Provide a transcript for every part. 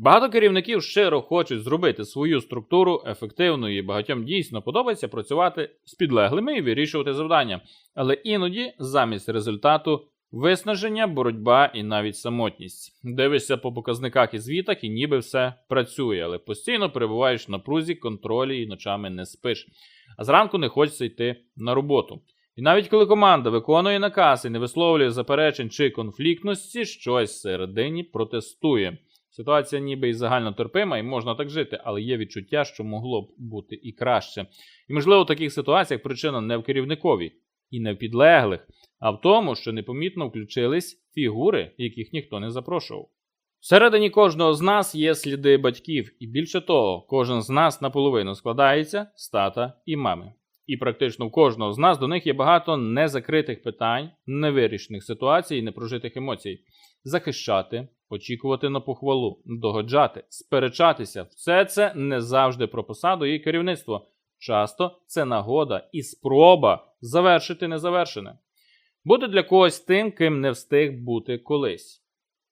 Багато керівників щиро хочуть зробити свою структуру ефективною і багатьом дійсно подобається працювати з підлеглими і вирішувати завдання. Але іноді замість результату виснаження, боротьба і навіть самотність. Дивишся по показниках і звітах, і ніби все працює, але постійно перебуваєш в напрузі, контролі і ночами не спиш. А зранку не хочеться йти на роботу. І навіть коли команда виконує наказ і не висловлює заперечень чи конфліктності, щось всередині протестує. Ситуація ніби і загально терпима, і можна так жити, але є відчуття, що могло б бути і краще. І, можливо, в таких ситуаціях причина не в керівникові і не в підлеглих, а в тому, що непомітно включились фігури, яких ніхто не запрошував. Всередині кожного з нас є сліди батьків, і більше того, кожен з нас наполовину складається з тата і мами. І практично в кожного з нас до них є багато незакритих питань, невирішених ситуацій і непрожитих емоцій. Захищати, очікувати на похвалу, догоджати, сперечатися все це не завжди про посаду і керівництво. Часто це нагода і спроба завершити незавершене. Бути для когось тим, ким не встиг бути колись,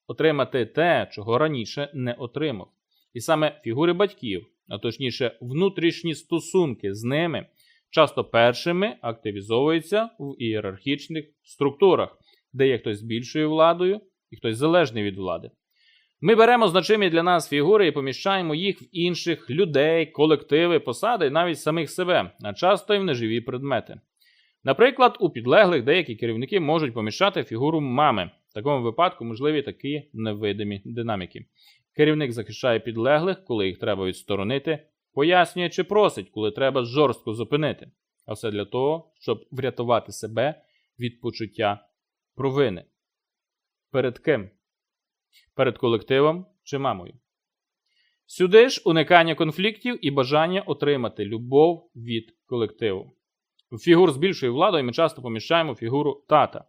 отримати те, чого раніше не отримав. І саме фігури батьків, а точніше, внутрішні стосунки з ними, часто першими активізовуються в ієрархічних структурах, де є хтось більшою владою і хтось залежний від влади. Ми беремо значимі для нас фігури і поміщаємо їх в інших людей, колективи, посади, навіть самих себе, а часто й в неживі предмети. Наприклад, у підлеглих деякі керівники можуть поміщати фігуру мами. В такому випадку можливі такі невидимі динаміки. Керівник захищає підлеглих, коли їх треба відсторонити, пояснює чи просить, коли треба жорстко зупинити. А все для того, щоб врятувати себе від почуття провини. Перед ким? Перед колективом чи мамою. Сюди ж уникання конфліктів і бажання отримати любов від колективу. В фігур з більшою владою ми часто поміщаємо фігуру тата.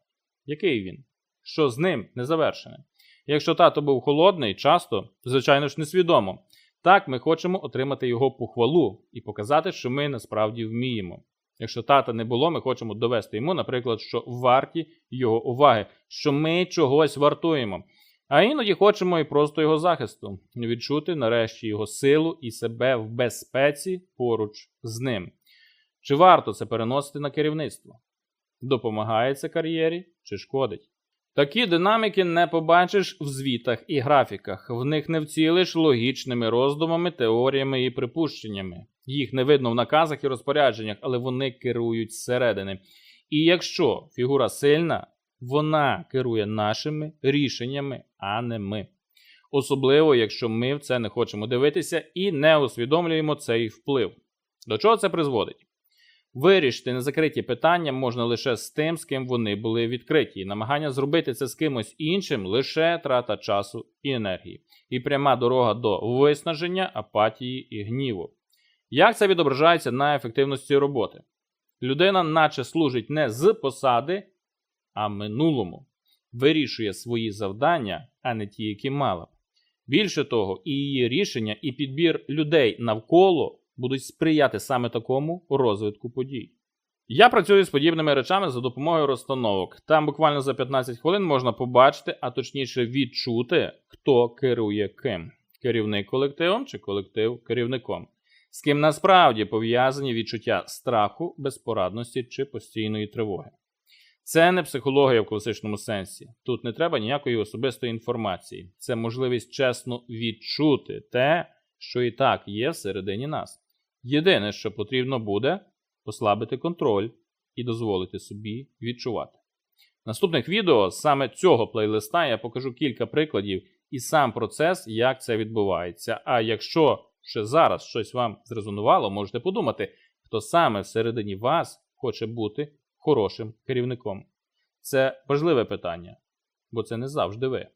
Який він? Що з ним не завершене? Якщо тато був холодний, часто, звичайно ж, несвідомо. Так ми хочемо отримати його похвалу і показати, що ми насправді вміємо. Якщо тата не було, ми хочемо довести йому, наприклад, що варті його уваги, що ми чогось вартуємо. А іноді хочемо і просто його захисту, відчути нарешті його силу і себе в безпеці поруч з ним. Чи варто це переносити на керівництво? Допомагає це кар'єрі чи шкодить? Такі динаміки не побачиш в звітах і графіках, в них не вцілиш логічними роздумами, теоріями і припущеннями. Їх не видно в наказах і розпорядженнях, але вони керують зсередини. І якщо фігура сильна, вона керує нашими рішеннями, а не ми. Особливо, якщо ми в це не хочемо дивитися і не усвідомлюємо цей вплив. До чого це призводить? Вирішити незакриті питання можна лише з тим, з ким вони були відкриті. Намагання зробити це з кимось іншим лише трата часу і енергії, і пряма дорога до виснаження, апатії і гніву. Як це відображається на ефективності роботи? Людина, наче служить не з посади, а минулому, вирішує свої завдання, а не ті, які мала б. Більше того, і її рішення, і підбір людей навколо будуть сприяти саме такому розвитку подій. Я працюю з подібними речами за допомогою розстановок. Там буквально за 15 хвилин можна побачити, а точніше відчути, хто керує ким: керівник колективом чи колектив керівником, з ким насправді пов'язані відчуття страху, безпорадності чи постійної тривоги. Це не психологія в класичному сенсі. Тут не треба ніякої особистої інформації. Це можливість чесно відчути те, що і так є всередині нас. Єдине, що потрібно буде, послабити контроль і дозволити собі відчувати. В наступних відео саме цього плейлиста я покажу кілька прикладів і сам процес, як це відбувається. А якщо ще зараз щось вам зрезонувало, можете подумати, хто саме всередині вас хоче бути хорошим керівником. Це важливе питання, бо це не завжди ви.